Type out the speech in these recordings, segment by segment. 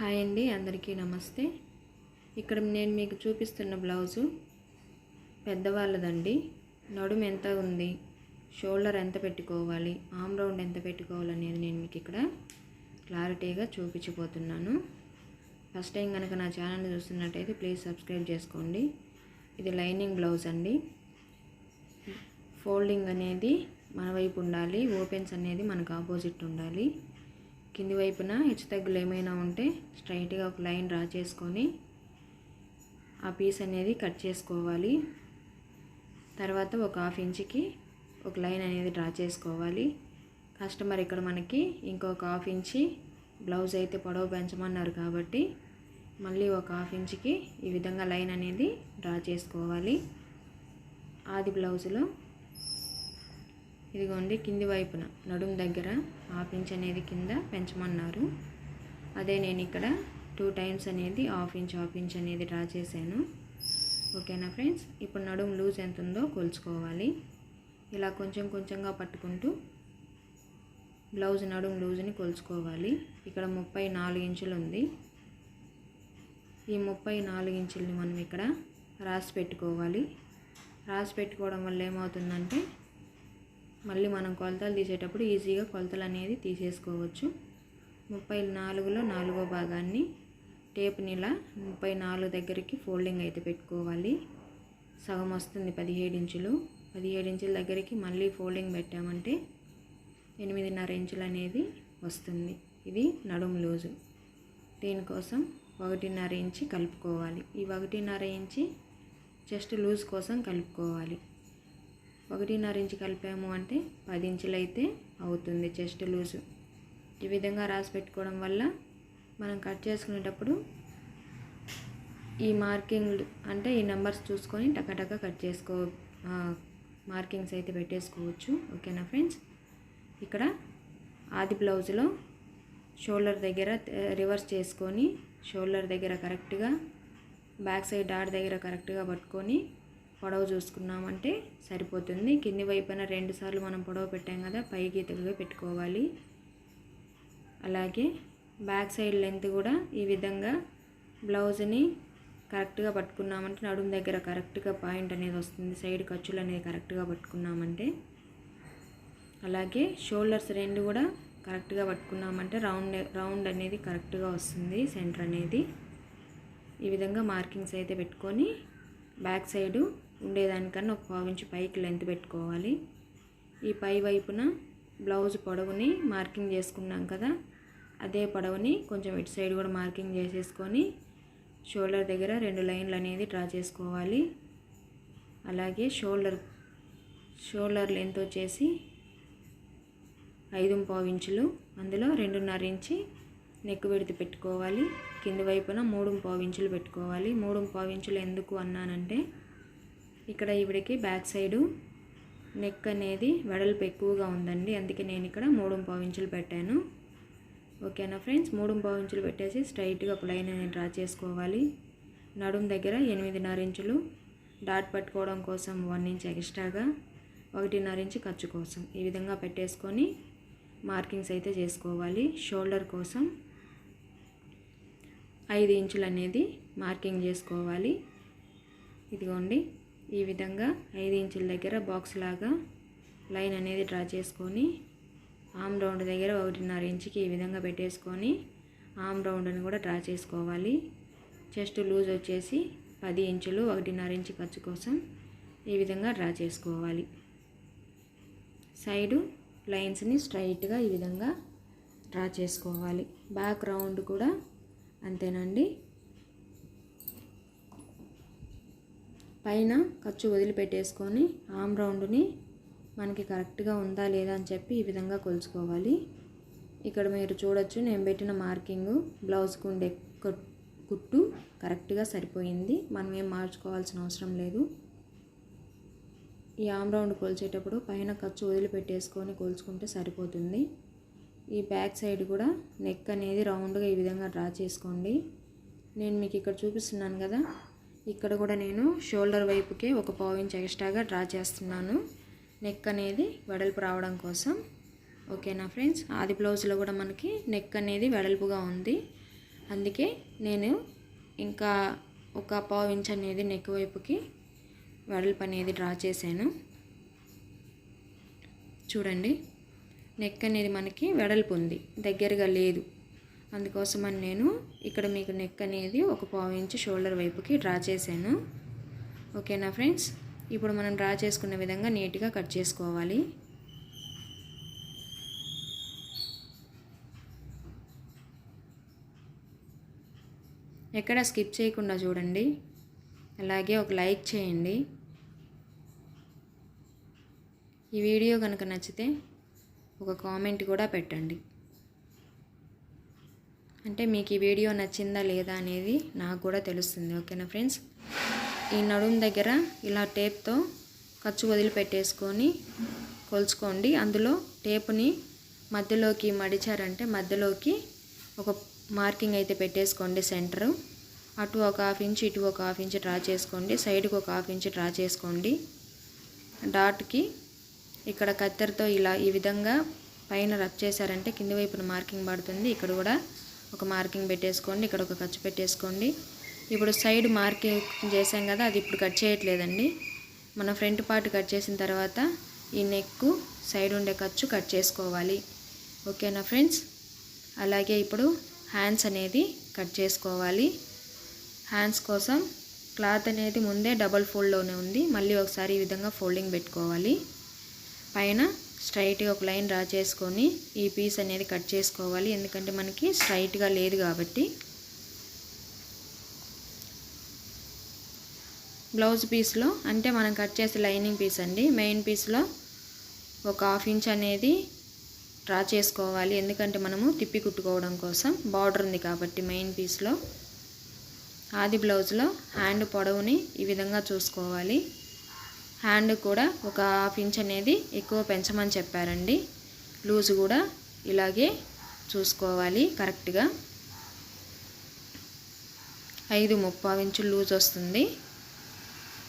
Hi అండి అందరికీ నమస్తే. ఇక్కడ నేను మీకు చూపిస్తున్న బ్లౌజు పెద్దవాళ్ళదండి. నడుము ఎంత ఉంది? షోల్డర్ ఎంత పెట్టుకోవాలి? ఆమ్ రౌండ్ ఎంత పెట్టుకోవాలి అనేది నేను మీకు ఇక్కడ క్లారిటీగా చూపించబోతున్నాను. ఫస్ట్ టైం కనుక నా ఛానల్ చూస్తున్నట్టయితే ప్లీజ్ సబ్స్క్రైబ్ చేసుకోండి. ఇది లైనింగ్ బ్లౌజ్ అండి. ఫోల్డింగ్ అనేది మన వైపు ఉండాలి ఓపెన్స్ అనేది మనకు ఆపోజిట్ ఉండాలి. కింది వైపున హెచ్చు తగ్గులు ఏమైనా ఉంటే స్ట్రైట్గా ఒక లైన్ డ్రా చేసుకొని ఆ పీస్ అనేది కట్ చేసుకోవాలి. తర్వాత ఒక హాఫ్ ఇంచ్కి ఒక లైన్ అనేది డ్రా చేసుకోవాలి. కస్టమర్ ఇక్కడ మనకి ఇంకొక హాఫ్ ఇంచి బ్లౌజ్ అయితే పొడవు పెంచమన్నారు కాబట్టి మళ్ళీ ఒక హాఫ్ ఇంచ్కి ఈ విధంగా లైన్ అనేది డ్రా చేసుకోవాలి. ఆది బ్లౌజులో ఇదిగోండి కింది వైపున నడుము దగ్గర హాఫ్ ఇంచ్ అనేది కింద పెంచమన్నారు. అదే నేను ఇక్కడ టూ టైమ్స్ అనేది హాఫ్ ఇంచ్ హాఫ్ ఇంచ్ అనేది డ్రా చేశాను. ఓకేనా ఫ్రెండ్స్? ఇప్పుడు నడుము లూజ్ ఎంత ఉందో కొలుచుకోవాలి. ఇలా కొంచెం కొంచెంగా పట్టుకుంటూ బ్లౌజ్ నడుము లూజ్ని కొలుచుకోవాలి. ఇక్కడ ముప్పై నాలుగు ఇంచులు ఉంది. ఈ ముప్పై నాలుగు ఇంచుల్ని మనం ఇక్కడ రాసి పెట్టుకోవాలి. రాసి పెట్టుకోవడం వల్ల ఏమవుతుందంటే మళ్ళీ మనం కొలతలు తీసేటప్పుడు ఈజీగా కొలతలు అనేది తీసేసుకోవచ్చు. ముప్పై నాలుగులో నాలుగో భాగాన్ని టేప్ని ఇలా ముప్పై నాలుగు దగ్గరికి ఫోల్డింగ్ అయితే పెట్టుకోవాలి. సగం వస్తుంది పదిహేడు ఇంచులు. పదిహేడు ఇంచుల దగ్గరికి మళ్ళీ ఫోల్డింగ్ పెట్టామంటే ఎనిమిదిన్నర ఇంచులు అనేది వస్తుంది. ఇది నడుము లూజు. దీనికోసం ఒకటిన్నర ఇంచి కలుపుకోవాలి. ఈ ఒకటిన్నర ఇంచి జస్ట్ లూజ్ కోసం కలుపుకోవాలి. ఒకటిన్నర ఇంచు కలిపాము అంటే పది ఇంచులు అయితే అవుతుంది చెస్ట్ లూజు. ఈ విధంగా రాసి పెట్టుకోవడం వల్ల మనం కట్ చేసుకునేటప్పుడు ఈ మార్కింగ్ అంటే ఈ నెంబర్స్ చూసుకొని టకటక కట్ చేసుకో మార్కింగ్స్ అయితే పెట్టేసుకోవచ్చు. ఓకేనా ఫ్రెండ్స్? ఇక్కడ ఆది బ్లౌజ్లో షోల్డర్ దగ్గర రివర్స్ చేసుకొని షోల్డర్ దగ్గర కరెక్ట్గా బ్యాక్ సైడ్ డాట్ దగ్గర కరెక్ట్గా పట్టుకొని పొడవు చూసుకున్నామంటే సరిపోతుంది. కింది వైపున రెండుసార్లు మనం పొడవు పెట్టాం కదా పై గీతలుగా పెట్టుకోవాలి. అలాగే బ్యాక్ సైడ్ లెంత్ కూడా ఈ విధంగా బ్లౌజ్ని కరెక్ట్గా పట్టుకున్నామంటే నడుము దగ్గర కరెక్ట్గా పాయింట్ అనేది వస్తుంది. సైడ్ ఖర్చులు అనేది కరెక్ట్గా పట్టుకున్నామంటే. అలాగే షోల్డర్స్ రెండు కూడా కరెక్ట్గా పట్టుకున్నామంటే రౌండ్ రౌండ్ అనేది కరెక్ట్గా వస్తుంది సెంటర్ అనేది. ఈ విధంగా మార్కింగ్స్ అయితే పెట్టుకొని బ్యాక్ సైడు ఉండేదానికన్నా ఒక పావు ఇంచు పైకి లెంత్ పెట్టుకోవాలి. ఈ పై వైపున బ్లౌజ్ పొడవుని మార్కింగ్ చేసుకున్నాం కదా అదే పొడవుని కొంచెం ఇటు సైడ్ కూడా మార్కింగ్ చేసేసుకొని షోల్డర్ దగ్గర రెండు లైన్లు అనేది డ్రా చేసుకోవాలి. అలాగే షోల్డర్ షోల్డర్ లెంత్ వచ్చేసి ఐదు పావు ఇంచులు అందులో రెండున్నర ఇంచి నెక్ విడితి పెట్టుకోవాలి. కింది వైపున మూడు పావు ఇంచులు పెట్టుకోవాలి. మూడు పావు ఇంచులు ఎందుకు అన్నానంటే ఇక్కడ ఈవిడికి బ్యాక్ సైడు నెక్ అనేది వెడల్పు ఎక్కువగా ఉందండి. అందుకే నేను ఇక్కడ మూడు పావు ఇంచులు పెట్టాను. ఓకేనా ఫ్రెండ్స్? మూడు పావు ఇంచులు పెట్టేసి స్ట్రైట్గా ఒక లైన్ అనేది డ్రా చేసుకోవాలి. నడుం దగ్గర ఎనిమిదిన్నర ఇంచులు. డాట్ పట్టుకోవడం కోసం వన్ ఇంచ్ ఎక్స్ట్రాగా ఒకటిన్నర ఇంచు ఖర్చు కోసం. ఈ విధంగా పెట్టేసుకొని మార్కింగ్స్ అయితే చేసుకోవాలి. షోల్డర్ కోసం ఐదు ఇంచులు అనేది మార్కింగ్ చేసుకోవాలి. ఇదిగోండి. ఈ విధంగా ఐదు ఇంచుల దగ్గర బాక్స్ లాగా లైన్ అనేది డ్రా చేసుకొని ఆమ్ రౌండ్ దగ్గర ఒకటిన్నర ఇంచుకి ఈ విధంగా పెట్టేసుకొని ఆమ్ రౌండ్ని కూడా డ్రా చేసుకోవాలి. చెస్ట్ లూజ్ వచ్చేసి పది ఇంచులు ఒకటిన్నర ఇంచు ఖర్చు కోసం ఈ విధంగా డ్రా చేసుకోవాలి. సైడు లైన్స్ని స్ట్రైట్గా ఈ విధంగా డ్రా చేసుకోవాలి. బ్యాక్ రౌండ్ కూడా అంతేనండి. పైన ఖర్చు వదిలిపెట్టేసుకొని ఆమ్ రౌండ్ని మనకి కరెక్ట్గా ఉందా లేదా అని చెప్పి ఈ విధంగా కొలుచుకోవాలి. ఇక్కడ మీరు చూడొచ్చు నేను పెట్టిన మార్కింగ్ బ్లౌజ్కి ఉండే కుట్టు కరెక్ట్గా సరిపోయింది. మనం ఏం మార్చుకోవాల్సిన అవసరం లేదు. ఈ ఆమ్ రౌండ్ కొలిచేటప్పుడు పైన ఖర్చు వదిలిపెట్టేసుకొని కొలుచుకుంటే సరిపోతుంది. ఈ బ్యాక్ సైడ్ కూడా నెక్ అనేది రౌండ్గా ఈ విధంగా డ్రా చేసుకోండి. నేను మీకు ఇక్కడ చూపిస్తున్నాను కదా ఇక్కడ కూడా నేను షోల్డర్ వైపుకే ఒక పావు ఇంచ్ ఎక్స్ట్రాగా డ్రా చేస్తున్నాను. నెక్ అనేది వెడల్పు రావడం కోసం. ఓకేనా ఫ్రెండ్స్? ఆది బ్లౌజ్లో కూడా మనకి నెక్ అనేది వెడల్పుగా ఉంది. అందుకే నేను ఇంకా ఒక పావు ఇంచ్ అనేది నెక్ వైపుకి వెడల్పు అనేది డ్రా చేశాను. చూడండి. నెక్ అనేది మనకి వెడల్పు ఉంది. దగ్గరగా లేదు. అందుకోసమని నేను ఇక్కడ మీకు నెక్ అనేది ఒక పావు ఇంచు షోల్డర్ వైపుకి డ్రా చేశాను. ఓకేనా ఫ్రెండ్స్ ఇప్పుడు మనం డ్రా చేసుకున్న విధంగా నీట్గా కట్ చేసుకోవాలి. ఎక్కడ స్కిప్ చేయకుండా చూడండి. అలాగే ఒక లైక్ చేయండి. ఈ వీడియో కనుక నచ్చితే ఒక కామెంట్ కూడా పెట్టండి. అంటే మీకు ఈ వీడియో నచ్చిందా లేదా అనేది నాకు కూడా తెలుస్తుంది ఓకేనా ఫ్రెండ్స్? ఈ నడుము దగ్గర ఇలా టేప్తో ఖర్చు వదిలిపెట్టేసుకొని కొలుచుకోండి. అందులో టేపుని మధ్యలోకి మడిచారంటే మధ్యలోకి ఒక మార్కింగ్ అయితే పెట్టేసుకోండి సెంటరు. అటు ఒక హాఫ్ ఇంచ్ ఇటు ఒక హాఫ్ ఇంచ్ డ్రా చేసుకోండి. సైడ్కి ఒక హాఫ్ ఇంచ్ డ్రా చేసుకోండి. డాట్కి ఇక్కడ కత్తెరతో ఇలా ఈ విధంగా పైన రబ్ చేశారంటే కింది వైపున మార్కింగ్ పడుతుంది. ఇక్కడ కూడా ఒక మార్కింగ్ పెట్టేసుకోండి ఇక్కడ ఒక ఖర్చు పెట్టేసుకోండి. ఇప్పుడు సైడ్ మార్కింగ్ చేసాం కదా అది ఇప్పుడు కట్ చేయట్లేదండి. మన ఫ్రంట్ పార్ట్ కట్ చేసిన తర్వాత ఈ నెక్ సైడ్ ఉండే ఖర్చు కట్ చేసుకోవాలి. ఓకేనా ఫ్రెండ్స్? అలాగే ఇప్పుడు హ్యాండ్స్ అనేది కట్ చేసుకోవాలి. హ్యాండ్స్ కోసం క్లాత్ అనేది ముందే డబల్ ఫోల్డ్లోనే ఉంది. మళ్ళీ ఒకసారి ఈ విధంగా ఫోల్డింగ్ పెట్టుకోవాలి. పైన స్ట్రైట్గా ఒక లైన్ డ్రా చేసుకొని ఈ పీస్ అనేది కట్ చేసుకోవాలి. ఎందుకంటే మనకి స్ట్రైట్గా లేదు కాబట్టి. బ్లౌజ్ పీస్లో అంటే మనం కట్ చేసే లైనింగ్ పీస్ అండి. మెయిన్ పీస్లో ఒక హాఫ్ ఇంచ్ అనేది డ్రా చేసుకోవాలి. ఎందుకంటే మనము తిప్పి కుట్టుకోవడం కోసం బార్డర్ ఉంది కాబట్టి మెయిన్ పీస్లో. ఆది బ్లౌజ్లో హ్యాండ్ పొడవుని ఈ విధంగా చూసుకోవాలి. హ్యాండ్ కూడా ఒక హాఫ్ ఇంచ్ అనేది ఎక్కువ పెంచమని చెప్పారండి. లూజ్ కూడా ఇలాగే చూసుకోవాలి కరెక్ట్గా. ఐదు ముప్పై ఇంచులు లూజ్ వస్తుంది.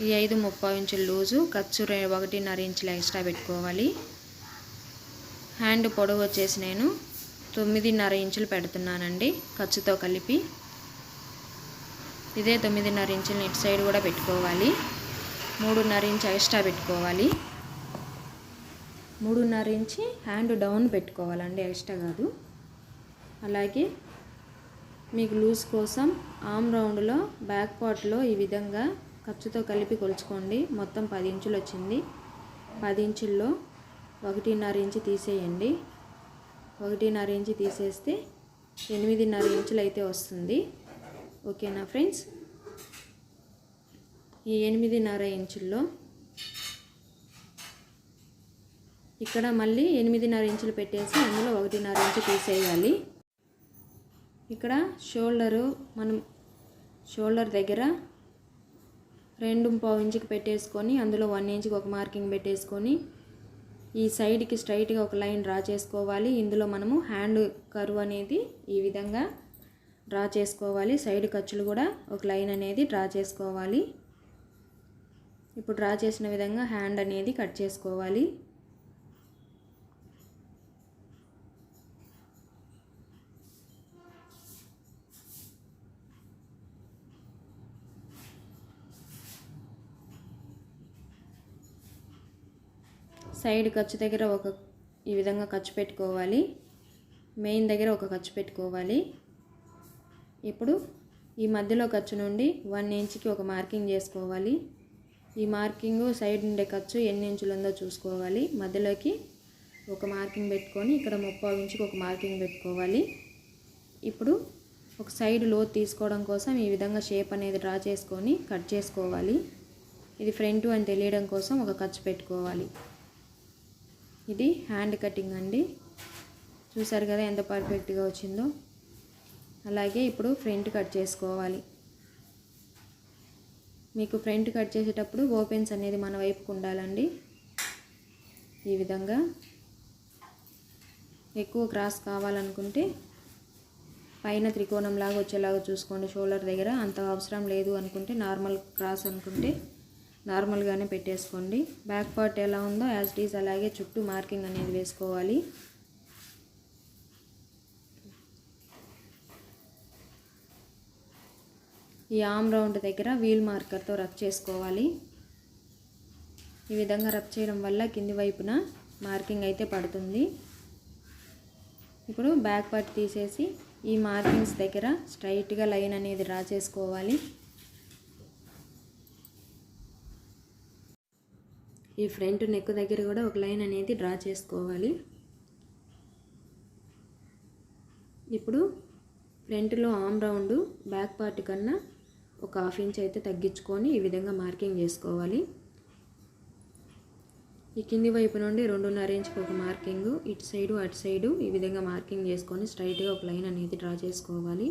ఈ ఐదు ముప్పై ఇంచుల లూజు ఖర్చు ఒకటిన్నర ఇంచులు ఎక్స్ట్రా పెట్టుకోవాలి. హ్యాండ్ పొడవు వచ్చేసి నేను తొమ్మిదిన్నర ఇంచులు పెడుతున్నానండి ఖర్చుతో కలిపి. ఇదే తొమ్మిదిన్నర ఇంచులు ఇటు సైడ్ కూడా పెట్టుకోవాలి. మూడున్నర ఇంచ్ ఎక్స్ట్రా పెట్టుకోవాలి. మూడున్నర ఇంచి హ్యాండ్ డౌన్ పెట్టుకోవాలండి ఎక్స్ట్రా కాదు. అలాగే మీకు లూజ్ కోసం ఆమ్ రౌండ్లో బ్యాక్ పార్ట్లో ఈ విధంగా ఖర్చుతో కలిపి కొలుచుకోండి. మొత్తం పది ఇంచులు వచ్చింది. పది ఇంచుల్లో ఒకటిన్నర ఇంచు తీసేయండి. ఒకటిన్నర ఇంచు తీసేస్తే ఎనిమిదిన్నర ఇంచులు అయితే వస్తుంది. ఓకేనా ఫ్రెండ్స్? ఈ ఎనిమిదిన్నర ఇంచుల్లో. ఇక్కడ మళ్ళీ ఎనిమిదిన్నర ఇంచులు పెట్టేసి అందులో ఒకటిన్నర ఇంచు తీసేయాలి. ఇక్కడ షోల్డరు మనం షోల్డర్ దగ్గర రెండు పావు ఇంచుకి పెట్టేసుకొని అందులో వన్ ఇంచుకి ఒక మార్కింగ్ పెట్టేసుకొని ఈ సైడ్కి స్ట్రైట్గా ఒక లైన్ డ్రా చేసుకోవాలి. ఇందులో మనము హ్యాండ్ కరువు అనేది ఈ విధంగా డ్రా చేసుకోవాలి. సైడ్ ఖర్చులు కూడా ఒక లైన్ అనేది డ్రా చేసుకోవాలి. ఇప్పుడు డ్రా చేసిన విధంగా హ్యాండ్ అనేది కట్ చేసుకోవాలి. సైడ్ ఖర్చు దగ్గర ఒక ఈ విధంగా ఖర్చు పెట్టుకోవాలి. మెయిన్ దగ్గర ఒక ఖర్చు పెట్టుకోవాలి. ఇప్పుడు ఈ మధ్యలో ఖర్చు నుండి వన్ ఇంచ్కి ఒక మార్కింగ్ చేసుకోవాలి. ఈ మార్కింగ్ సైడ్ ఉండే ఖర్చు ఎన్ని ఇంచులు ఉందో చూసుకోవాలి. మధ్యలోకి ఒక మార్కింగ్ పెట్టుకొని ఇక్కడ ముప్పై ఇంచుకి ఒక మార్కింగ్ పెట్టుకోవాలి. ఇప్పుడు ఒక సైడ్ లోత్ తీసుకోవడం కోసం ఈ విధంగా షేప్ అనేది డ్రా చేసుకొని కట్ చేసుకోవాలి. ఇది ఫ్రంట్ అని తెలియడం కోసం ఒక ఖర్చు పెట్టుకోవాలి. ఇది హ్యాండ్ కటింగ్ అండి. చూసారు కదా ఎంత పర్ఫెక్ట్గా వచ్చిందో. అలాగే ఇప్పుడు ఫ్రంట్ కట్ చేసుకోవాలి. మీకు ఫ్రంట్ కట్ చేసేటప్పుడు ఓపెన్స్ అనేది మన వైపుకు ఉండాలండి. ఈ విధంగా ఎక్కువ క్రాస్ కావాలనుకుంటే పైన త్రికోణం లాగా వచ్చేలాగా చూసుకోండి. షోల్డర్ దగ్గర అంత అవసరం లేదు అనుకుంటే నార్మల్ క్రాస్ అనుకుంటే నార్మల్గానే పెట్టేసుకోండి. బ్యాక్ పార్ట్ ఎలా ఉందో యాజ్ డీస్ అలాగే చుట్టూ మార్కింగ్ అనేది వేసుకోవాలి. ఈ ఆమ్ రౌండ్ దగ్గర వీల్ మార్కర్తో రబ్ చేసుకోవాలి. ఈ విధంగా రబ్ చేయడం వల్ల కింది వైపున మార్కింగ్ అయితే పడుతుంది. ఇప్పుడు బ్యాక్ పార్ట్ తీసేసి ఈ మార్కింగ్స్ దగ్గర స్ట్రైట్గా లైన్ అనేది డ్రా చేసుకోవాలి. ఈ ఫ్రంట్ నెక్ దగ్గర కూడా ఒక లైన్ అనేది డ్రా చేసుకోవాలి. ఇప్పుడు ఫ్రంట్లో ఆమ్ రౌండ్ బ్యాక్ పార్ట్ కన్నా ఒక హాఫ్ ఇంచ్ అయితే తగ్గించుకొని ఈ విధంగా మార్కింగ్ చేసుకోవాలి. ఈ కింది వైపు నుండి రెండున్నర ఇంచుకి ఒక మార్కింగ్ ఇటు సైడు అటు సైడు ఈ విధంగా మార్కింగ్ చేసుకొని స్ట్రైట్గా ఒక లైన్ అనేది డ్రా చేసుకోవాలి.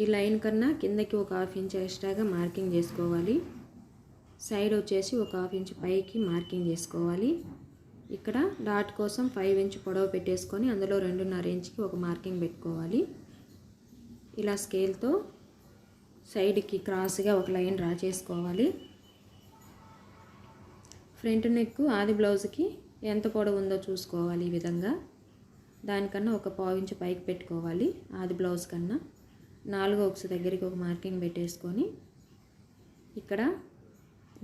ఈ లైన్ కన్నా కిందకి ఒక హాఫ్ ఇంచ్ ఎక్స్ట్రాగా మార్కింగ్ చేసుకోవాలి. సైడ్ వచ్చేసి ఒక హాఫ్ ఇంచ్ పైకి మార్కింగ్ చేసుకోవాలి. ఇక్కడ డాట్ కోసం ఫైవ్ ఇంచ్ పొడవు పెట్టేసుకొని అందులో రెండున్నర ఇంచ్కి ఒక మార్కింగ్ పెట్టుకోవాలి. ఇలా స్కేల్తో సైడ్కి క్రాస్గా ఒక లైన్ డ్రా చేసుకోవాలి. ఫ్రంట్ నెక్ ఆది బ్లౌజ్కి ఎంత పొడవు ఉందో చూసుకోవాలి ఈ విధంగా. దానికన్నా ఒక పావు ఇంచు పైకి పెట్టుకోవాలి ఆది బ్లౌజ్ కన్నా. నాలుగో ఒకసి దగ్గరికి ఒక మార్కింగ్ పెట్టేసుకొని ఇక్కడ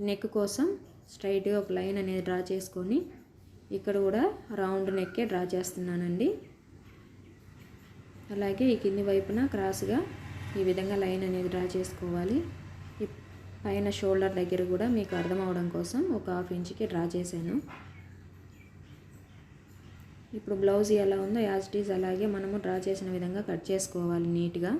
నెక్ కోసం స్ట్రైట్గా ఒక లైన్ అనేది డ్రా చేసుకొని ఇక్కడ కూడా రౌండ్ నెక్కే డ్రా చేస్తున్నానండి. అలాగే ఈ కింది వైపున క్రాస్గా ఈ విధంగా లైన్ అనేది డ్రా చేసుకోవాలి. ఈ పైన షోల్డర్ దగ్గర కూడా మీకు అర్థం కోసం ఒక హాఫ్ ఇంచ్కి డ్రా చేశాను. ఇప్పుడు బ్లౌజ్ ఎలా ఉందో యాజ్ ఇట్ ఈజ్ అలాగే మనము డ్రా చేసిన విధంగా కట్ చేసుకోవాలి నీట్గా.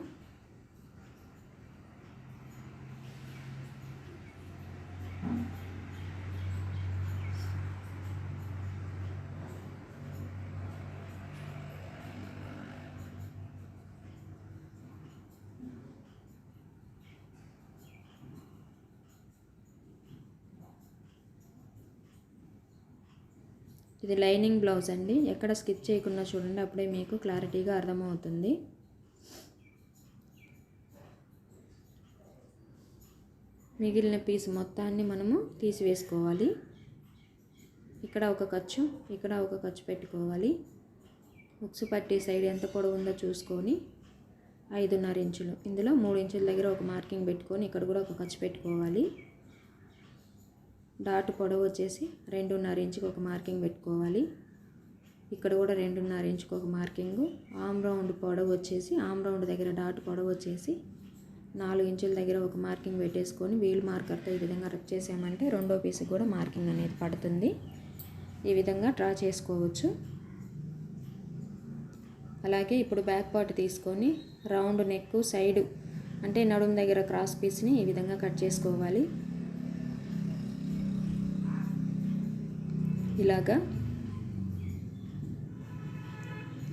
ఇది లైనింగ్ బ్లౌజ్ అండి. ఎక్కడ స్కిప్ చేయకుండా చూడండి అప్పుడే మీకు క్లారిటీగా అర్థమవుతుంది. మిగిలిన పీస్ మొత్తాన్ని మనము తీసివేసుకోవాలి. ఇక్కడ ఒక ఖర్చు ఇక్కడ ఒక ఖర్చు పెట్టుకోవాలి. ఉక్సు పట్టి సైడ్ ఎంత పొడవు ఉందో చూసుకొని ఐదున్నర ఇంచులు. ఇందులో మూడు ఇంచుల దగ్గర ఒక మార్కింగ్ పెట్టుకొని ఇక్కడ కూడా ఒక ఖర్చు పెట్టుకోవాలి. డాట్ పొడవు వచ్చేసి రెండున్నర ఇంచుకి ఒక మార్కింగ్ పెట్టుకోవాలి. ఇక్కడ కూడా రెండున్నర ఇంచుకి ఒక మార్కింగ్. ఆమ్ రౌండ్ పొడవు వచ్చేసి ఆమ్ రౌండ్ దగ్గర డాట్ పొడవు వచ్చేసి నాలుగు ఇంచుల దగ్గర ఒక మార్కింగ్ పెట్టేసుకొని వీల్ మార్కర్తో ఈ విధంగా రబ్ చేసామంటే రెండో పీస్కి కూడా మార్కింగ్ అనేది పడుతుంది. ఈ విధంగా డ్రా చేసుకోవచ్చు. అలాగే ఇప్పుడు బ్యాక్ పార్ట్ తీసుకొని రౌండ్ నెక్ సైడు అంటే నడుము దగ్గర క్రాస్ పీస్ని ఈ విధంగా కట్ చేసుకోవాలి. ఇలాగా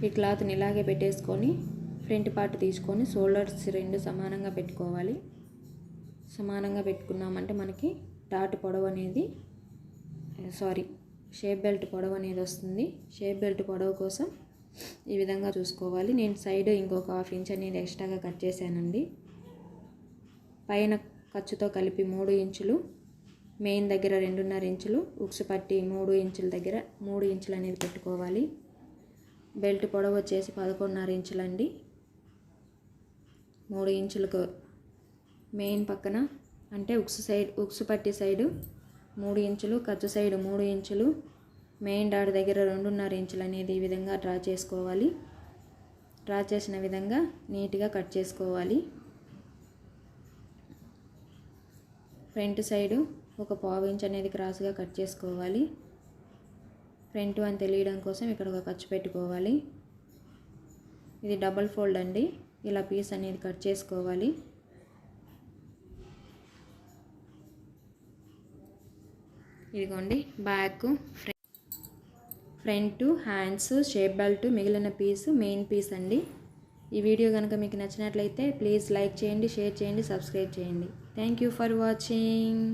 ఈ క్లాత్ని ఇలాగే పెట్టేసుకొని ఫ్రంట్ పార్ట్ తీసుకొని షోల్డర్స్ రెండు సమానంగా పెట్టుకోవాలి. సమానంగా పెట్టుకున్నామంటే మనకి డాట్ పొడవు అనేది సారీ షేప్ బెల్ట్ పొడవు అనేది వస్తుంది. షేప్ బెల్ట్ పొడవు కోసం ఈ విధంగా చూసుకోవాలి. నేను సైడ్ ఇంకొక హాఫ్ ఇంచ్ అనేది ఎక్స్ట్రాగా కట్ చేశానండి. పైన ఖర్చుతో కలిపి మూడు ఇంచులు మెయిన్ దగ్గర రెండున్నర ఇంచులు ఉక్స్ పట్టి మూడు ఇంచుల దగ్గర మూడు ఇంచులు అనేది పెట్టుకోవాలి. బెల్ట్ పొడవు వచ్చేసి పదకొండున్నర ఇంచులండి. మూడు ఇంచులకు మెయిన్ పక్కన అంటే ఉక్సు సైడ్ ఉక్స్ పట్టి సైడు మూడు ఇంచులు ఖర్చు సైడ్ మూడు ఇంచులు మెయిన్ డాట్ దగ్గర రెండున్నర ఇంచులు అనేది ఈ విధంగా డ్రా చేసుకోవాలి. డ్రా చేసిన విధంగా నీట్గా కట్ చేసుకోవాలి. ఫ్రంట్ సైడు ఒక పావు ఇంచ్ అనేది క్రాస్గా కట్ చేసుకోవాలి. ఫ్రంట్ అని తెలియడం కోసం ఇక్కడ ఒక ఖర్చు పెట్టుకోవాలి. ఇది డబల్ ఫోల్డ్ అండి. ఇలా పీస్ అనేది కట్ చేసుకోవాలి. ఇదిగోండి back front hands shape belt మిగిలిన పీస్ మెయిన్ పీస్ అండి. ఈ వీడియో కనుక మీకు నచ్చినట్లయితే ప్లీజ్ లైక్ చేయండి షేర్ చేయండి సబ్స్క్రైబ్ చేయండి. Thank you for watching.